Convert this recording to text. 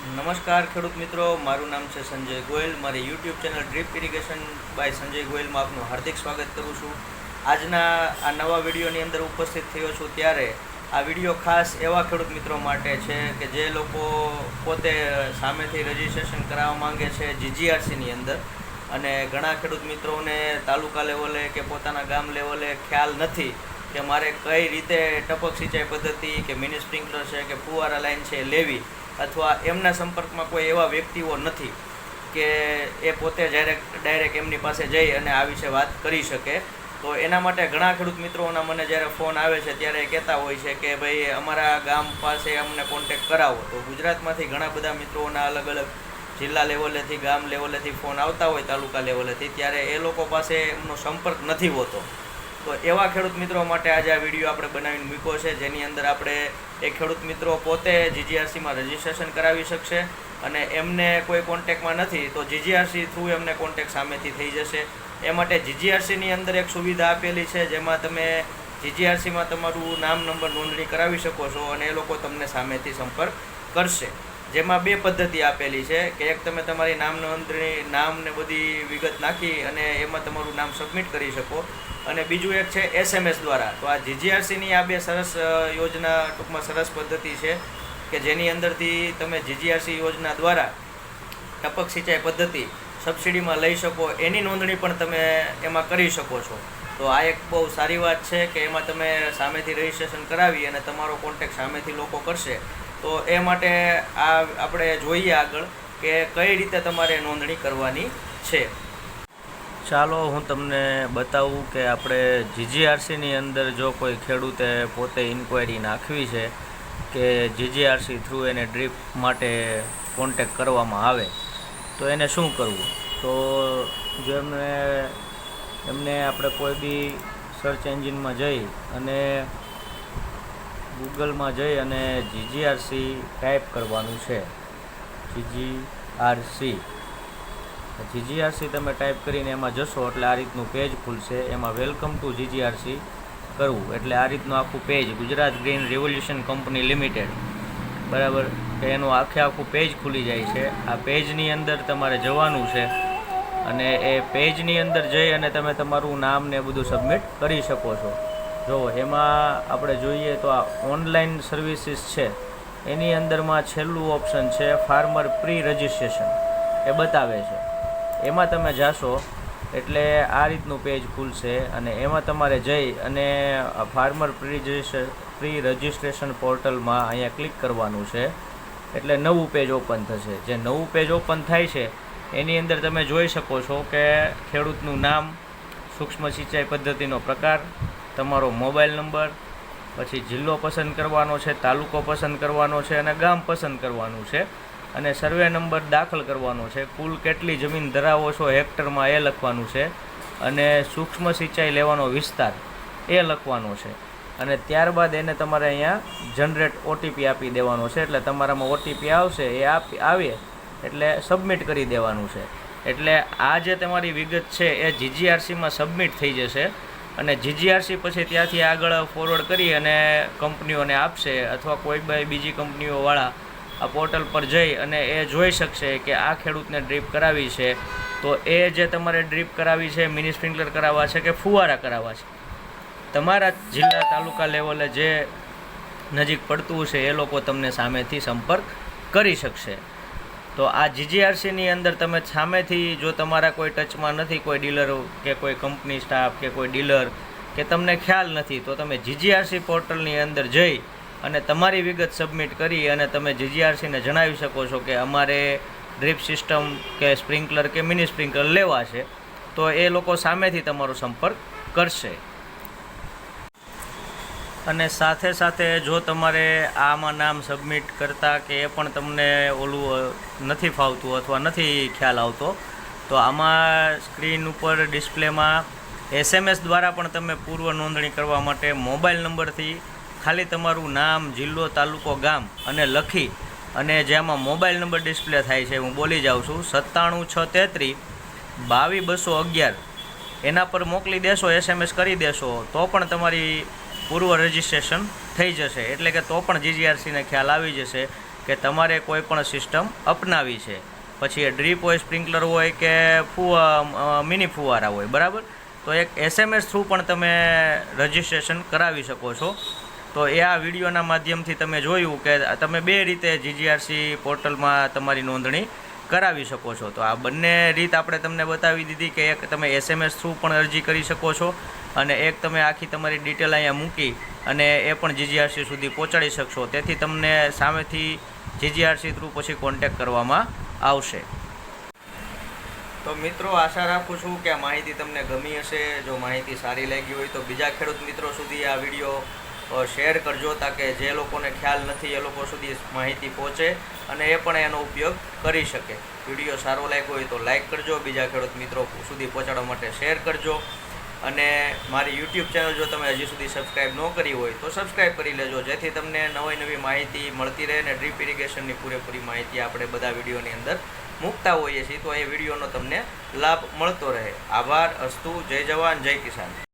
નમસ્કાર ખેડૂત મિત્રો, મારું નામ છે સંજય ગોયલ. મારી YouTube channel drip irrigation by Sanjay ગોયલમાં આપનું હાર્દિક સ્વાગત કરું છું. આજના આ નવા વિડીયોની અંદર ઉપસ્થિત થયો છું ત્યારે આ વીડિયો ખાસ એવા ખેડૂત મિત્રો માટે છે કે જે લોકો પોતે સામેથી રજિસ્ટ્રેશન કરાવવા માંગે છે જીજીઆરસીની અંદર. અને ઘણા ખેડૂત મિત્રોને તાલુકા લેવલે કે પોતાના ગામ લેવલે ખ્યાલ નથી કે મારે કઈ રીતે ટપક સિંચાઈ પદ્ધતિ કે મિની સ્પ્રિંકલર છે કે ફુવારા લાઇન છે લેવી. અથવા એમના સંપર્કમાં કોઈ એવા વ્યક્તિઓ નથી કે એ પોતે ડાયરેક્ટ ડાયરેક્ટ એમની પાસે જઈ અને આ વિશે વાત કરી શકે. તો એના માટે ઘણા ખેડૂત મિત્રોના મને જ્યારે ફોન આવે છે ત્યારે કહેતા હોય છે કે ભાઈ, અમારા ગામ પાસે અમને કોન્ટેક કરાવો. તો ગુજરાતમાંથી ઘણા બધા મિત્રોના અલગ અલગ જિલ્લા લેવલેથી, ગામ લેવલેથી ફોન આવતા હોય, તાલુકા લેવલેથી, ત્યારે એ લોકો પાસે એમનો સંપર્ક નથી હોતો. તો એવા ખેડૂત મિત્રો માટે આજે આ વીડિયો આપણે બનાવીને મૂક્યો છે, જેની અંદર આપણે એ ખેડૂત મિત્રો પોતે જીજીઆરસીમાં રજીસ્ટ્રેશન કરાવી શકશે અને એમને કોઈ કોન્ટેક્ટમાં નથી, તો જીજીઆરસી થ્રુ એમને કોન્ટેક્ટ સામેથી થઈ જશે. એ માટે જીજીઆરસીની અંદર એક સુવિધા આપેલી છે, જેમાં તમે જીજીઆરસીમાં તમારું નામ, નંબર નોંધણી કરાવી શકો છો અને એ લોકો તમને સામેથી સંપર્ક કરશે. જેમાં બે પદ્ધતિ આપેલી છે, કે એક તમે તમારી નામ નોંધણી નામ ને બધી વિગત નાખી અને એમાં તમારું નામ સબમિટ કરી શકો. અને બીજું એક છે એસએમએસ દ્વારા. તો આ જીજીઆરસીની આ બે સરસ યોજના ટૂંકમાં સરસ પદ્ધતિ છે, કે જેની અંદરથી તમે જીજીઆરસી યોજના દ્વારા ટપક સિંચાઈ પદ્ધતિ સબસિડીમાં લઈ શકો, એની નોંધણી પણ તમે એમાં કરી શકો છો. તો આ એક બહુ સારી વાત છે, કે એમાં તમે સામેથી રજિસ્ટ્રેશન કરાવી અને તમારો કોન્ટેક્ટ સામેથી લોકો કરશે. તો એ માટે આ આપણે જોઈએ આગળ કે કઈ રીતે તમારે નોંધણી કરવાની છે. ચાલો, હું તમને બતાવું કે આપણે જીજીઆરસીની અંદર જો કોઈ ખેડૂતે પોતે ઇન્ક્વાયરી નાખવી છે કે જીજીઆરસી થ્રુ એને ડ્રીપ માટે કોન્ટેક કરવામાં આવે, તો એને શું કરવું? તો જો એમને એમને આપણે કોઈ બી સર્ચ એન્જિનમાં જઈ અને ગૂગલમાં જઈ અને જીજીઆરસી ટાઈપ કરવાનું છે. જીજીઆરસી જીજીઆરસી તમે ટાઈપ કરીને એમાં જશો એટલે આ રીતનું પેજ ખુલશે. એમાં વેલકમ ટુ જીજીઆરસી કરવું. એટલે આ રીતનું આખું page Gujarat green revolution company limited. બરાબર? કે એનું આખે આખું પેજ ખુલી જાય છે. આ પેજની અંદર તમારે જવાનું છે અને એ પેજની અંદર જઈ અને તમે તમારું નામ ને બધું સબમિટ કરી શકો છો. જો એમાં આપણે જોઈએ તો આ ઓનલાઈન સર્વિસીસ છે, એની અંદરમાં છેલ્લું ઓપ્શન છે ફાર્મર પ્રી રજિસ્ટ્રેશન એ બતાવે છે. એમાં તમે જાશો, એટલે આ રીતનું પેજ ખુલશે અને એમાં તમારે જઈ અને ફાર્મર પ્રી પ્રી રજિસ્ટ્રેશન પોર્ટલમાં અહીંયા ક્લિક કરવાનું છે. એટલે નવું પેજ ઓપન થશે. જે નવું પેજ ઓપન થાય છે, એની અંદર તમે જોઈ શકો છો કે ખેડૂતનું નામ, સૂક્ષ્મ સિંચાઈ પદ્ધતિનો પ્રકાર તમારો મોબાઈલ નંબર, પછી જિલ્લો પસંદ કરવાનો છે, તાલુકો પસંદ કરવાનો છે અને ગામ પસંદ કરવાનું છે. અને સર્વે નંબર દાખલ કરવાનો છે. કુલ કેટલી જમીન ધરાવો છો હેક્ટરમાં એ લખવાનું છે. અને સૂક્ષ્મ સિંચાઈ લેવાનો વિસ્તાર એ લખવાનો છે. અને ત્યારબાદ એને તમારે અહીંયા જનરેટ ઓટીપી આપી દેવાનો છે. એટલે તમારામાં ઓટીપી આવશે, એ આપી આવે એટલે સબમિટ કરી દેવાનું છે. એટલે આ જે તમારી વિગત છે, એ જીજીઆરસીમાં સબમિટ થઈ જશે. અને જીજીઆરસી પછી ત્યાંથી આગળ ફોરવર્ડ કરી અને કંપનીઓને આપશે અથવા કોઈ બીજી કંપનીઓવાળા આ પોર્ટલ પર જઈ અને એ જોઈ શકશે કે આ ખેડૂતને ડ્રીપ કરાવી છે. તો એ જે તમારે ડ્રીપ કરાવી છે મિની સ્પ્રિંકલર કરાવવા છે કે ફુવારા કરાવવા છે? તમારા જિલ્લા તાલુકા લેવલે જે નજીક પડતું છે, એ લોકો તમને સામેથી સંપર્ક કરી શકશે. તો આ જીજીઆરસીની અંદર તમે સામેથી જો તમારા કોઈ ટચમાં નથી કોઈ ડીલર કે કોઈ કંપની સ્ટાફ કે કોઈ ડીલર કે તમને ખ્યાલ નથી, તો તમે જીજીઆરસી પોર્ટલની અંદર જઈ અને તમારી વિગત સબમિટ કરી અને તમે જીજીઆરસીને જણાવી શકો છો કે અમારે ડ્રીપ સિસ્ટમ કે સ્પ્રિંકલર કે મિની સ્પ્રિંકલર લેવા છે તો એ લોકો સામેથી તમારો સંપર્ક કરશે. અને સાથે સાથે જો તમારે આમાં નામ સબમિટ કરતા કે એ પણ તમને ઓલું નથી ફાવતું અથવા નથી ખ્યાલ આવતો, તો આમાં સ્ક્રીન ઉપર ડિસ્પ્લેમાં એસએમએસ દ્વારા પણ તમે પૂર્વ નોંધણી કરવા માટે મોબાઈલ નંબરથી ખાલી તમારું નામ, જિલ્લો, તાલુકો, ગામ અને લખી અને જેમાં મોબાઈલ નંબર ડિસ્પ્લે થાય છે હું બોલી જાઉં છું, સત્તાણું, છ તેત્રીસ બાવીસ, બસો અગિયાર, એના પર મોકલી દેશો એસએમએસ કરી દેશો, તો પણ તમારી પૂર્વ રજિસ્ટ્રેશન થઈ જશે. એટલે કે તો પણ જીજીઆરસીને ખ્યાલ આવી જશે કે તમારે કોઈ પણ સિસ્ટમ અપનાવી છે. પછી એ ડ્રીપ હોય સ્પ્રિંકલર હોય કે ફુવા મિની ફુવારા હોય, બરાબર? તો એક એસએમએસ થ્રુ પણ તમે રજિસ્ટ્રેશન કરાવી શકો છો. તો એ આ વિડીયોના માધ્યમથી તમે જોયું કે તમે બે રીતે જીજીઆરસી પોર્ટલમાં તમારી નોંધણી કરાવી શકો છો. તો આ બંને રીત આપણે તમને બતાવી દીધી કે એક તમે એસએમએસ થ્રુ પણ અરજી કરી શકો છો. અને એક તમે આખી તમારી ડિટેલ અહીંયા મૂકી અને એ પણ જીજીઆરસી સુધી પહોંચાડી શકશો. તેથી તમને સામેથી જીજીઆરસી થ્રુ પછી કોન્ટેક કરવામાં આવશે. તો મિત્રો, આશા રાખું છું કે આ માહિતી તમને ગમી હશે. જો માહિતી સારી લાગી હોય તો બીજા ખેડૂત મિત્રો સુધી આ વીડિયો શેર કરજો તાકે જે લોકોને ખ્યાલ નથી, એ લોકો સુધી માહિતી પહોંચે અને એ પણ એનો ઉપયોગ કરી શકે. વીડિયો સારો લાગ્યો હોય તો લાઇક કરજો. બીજા ખેડૂત મિત્રો સુધી પહોંચાડવા માટે શેર કરજો. અને મારી યુટ્યુબ ચેનલ જો તમે હજી સુધી સબસ્ક્રાઈબ ન કરી હોય તો સબસ્ક્રાઈબ કરી લેજો. જેથી તમને નવી નવી માહિતી મળતી રહે અને ડ્રીપ ઇરિગેશનની પૂરેપૂરી માહિતી આપણે બધા વિડીયોની અંદર મૂકતા હોઈએ છીએ. તો એ વિડીયોનો તમને લાભ મળતો રહે. આભાર, અસ્તુ, જય જવાન, જય કિસાન.